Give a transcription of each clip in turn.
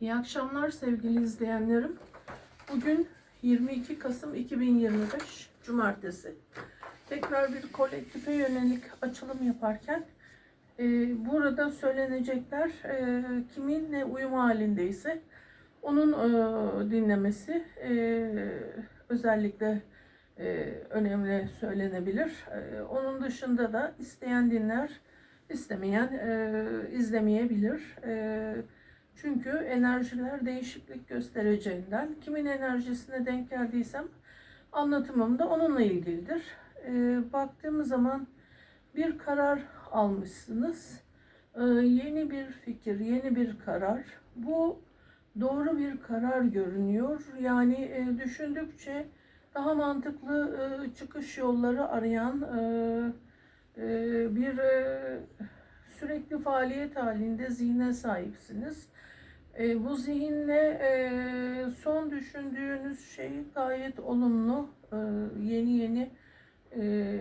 İyi akşamlar sevgili izleyenlerim. Bugün 22 Kasım 2025 Cumartesi. Tekrar bir kolektife yönelik açılım yaparken e, burada söylenecekler e, kiminle uyum halindeyse onun e, dinlemesi e, özellikle e, önemli söylenebilir. E, onun dışında da isteyen dinler, istemeyen e, izlemeyebilir. E, çünkü enerjiler değişiklik göstereceğinden kimin enerjisine denk geldiysem anlatımım da onunla ilgilidir. E, baktığımız zaman bir karar almışsınız. E, yeni bir fikir, yeni bir karar. Bu doğru bir karar görünüyor. Yani e, düşündükçe daha mantıklı e, çıkış yolları arayan e, e, bir e, sürekli faaliyet halinde zihne sahipsiniz. E, bu zihinle e, son düşündüğünüz şey gayet olumlu. E, yeni yeni e,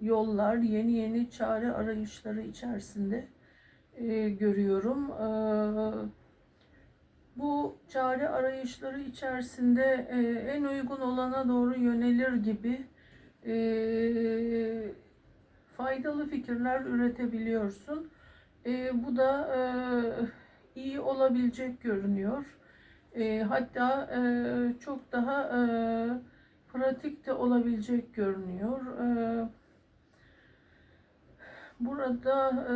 yollar, yeni yeni çare arayışları içerisinde e, görüyorum. E, bu çare arayışları içerisinde e, en uygun olana doğru yönelir gibi e, faydalı fikirler üretebiliyorsun. E, bu da e, iyi olabilecek görünüyor. E, hatta e, çok daha e, pratik de olabilecek görünüyor. E, burada e,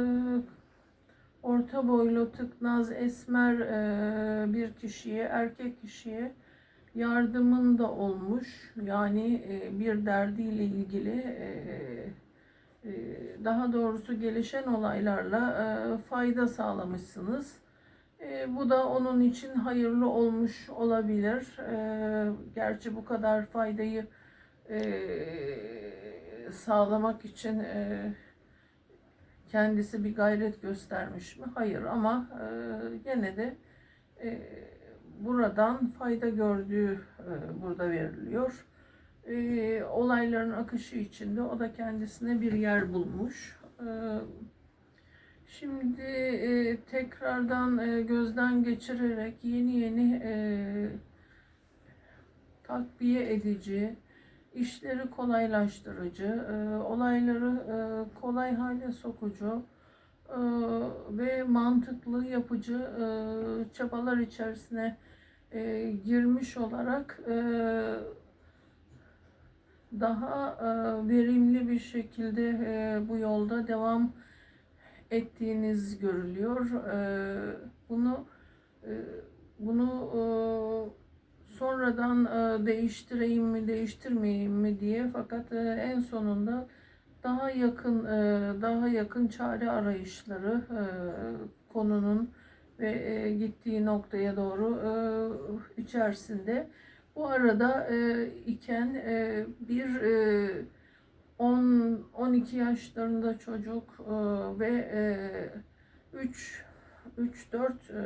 orta boylu, tıknaz, esmer e, bir kişiye, erkek kişiye yardımın da olmuş. Yani e, bir derdiyle ilgili e, daha doğrusu gelişen olaylarla e, fayda sağlamışsınız. E, bu da onun için hayırlı olmuş olabilir. E, gerçi bu kadar faydayı sağlamak için kendisi bir gayret göstermiş mi? Hayır ama gene de buradan fayda gördüğü burada veriliyor. E, olayların akışı içinde o da kendisine bir yer bulmuş. E, şimdi e, tekrardan e, gözden geçirerek yeni yeni e, takviye edici, işleri kolaylaştırıcı, e, olayları e, kolay hale sokucu e, ve mantıklı yapıcı e, çabalar içerisine e, girmiş olarak e, daha e, verimli bir şekilde e, bu yolda devam ettiğiniz görülüyor. E, bunu bunu sonradan değiştireyim mi değiştirmeyeyim mi diye fakat en sonunda daha yakın daha yakın çare arayışları konunun ve gittiği noktaya doğru içerisinde bu arada e, iken e, bir e, 10 12 yaşlarında çocuk e, ve e, 3 3 4 e,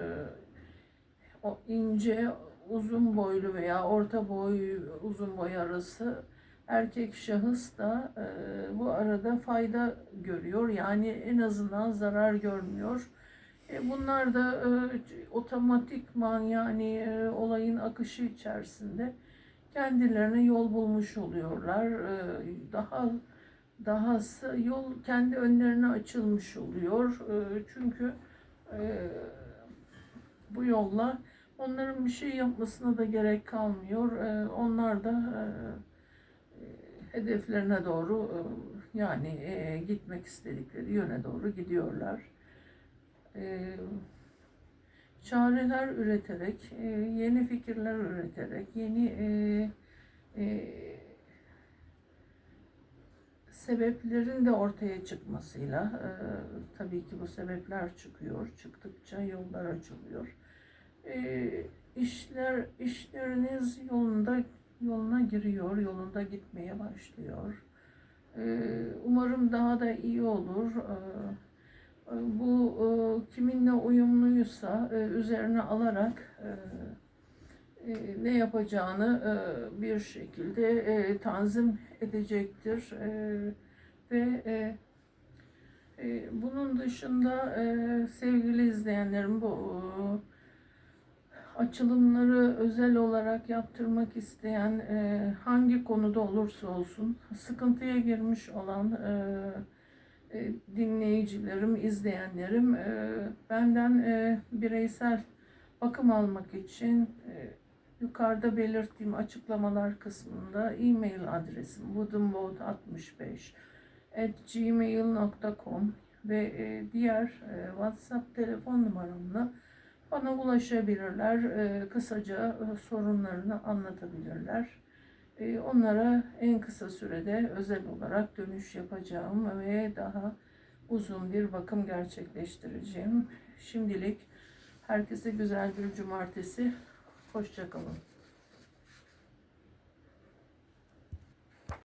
o ince uzun boylu veya orta boy uzun boy arası erkek şahıs da e, bu arada fayda görüyor. Yani en azından zarar görmüyor. E, bunlar da e, otomatikman yani e, olayın akışı içerisinde kendilerine yol bulmuş oluyorlar. Daha dahası yol kendi önlerine açılmış oluyor. Çünkü bu yolla onların bir şey yapmasına da gerek kalmıyor. Onlar da hedeflerine doğru yani gitmek istedikleri yöne doğru gidiyorlar. E, çareler üreterek, e, yeni fikirler üreterek, yeni e, e, sebeplerin de ortaya çıkmasıyla e, tabii ki bu sebepler çıkıyor. Çıktıkça yollar açılıyor. E, işler işleriniz yolunda yoluna giriyor, yolunda gitmeye başlıyor. E, umarım daha da iyi olur. E, bu e, kiminle uyumluysa e, üzerine alarak e, ne yapacağını bir şekilde tanzim edecektir. Ve bunun dışında sevgili izleyenlerim bu açılımları özel olarak yaptırmak isteyen hangi konuda olursa olsun sıkıntıya girmiş olan dinleyicilerim, izleyenlerim e, benden e, bireysel bakım almak için e, yukarıda belirttiğim açıklamalar kısmında e-mail adresim woodenboat65 at gmail.com ve e, diğer e, WhatsApp telefon numaramla bana ulaşabilirler. E, kısaca e, sorunlarını anlatabilirler. E, onlara en kısa sürede özel olarak dönüş yapacağım ve daha uzun bir bakım gerçekleştireceğim. Şimdilik herkese güzel bir cumartesi. Hoşçakalın.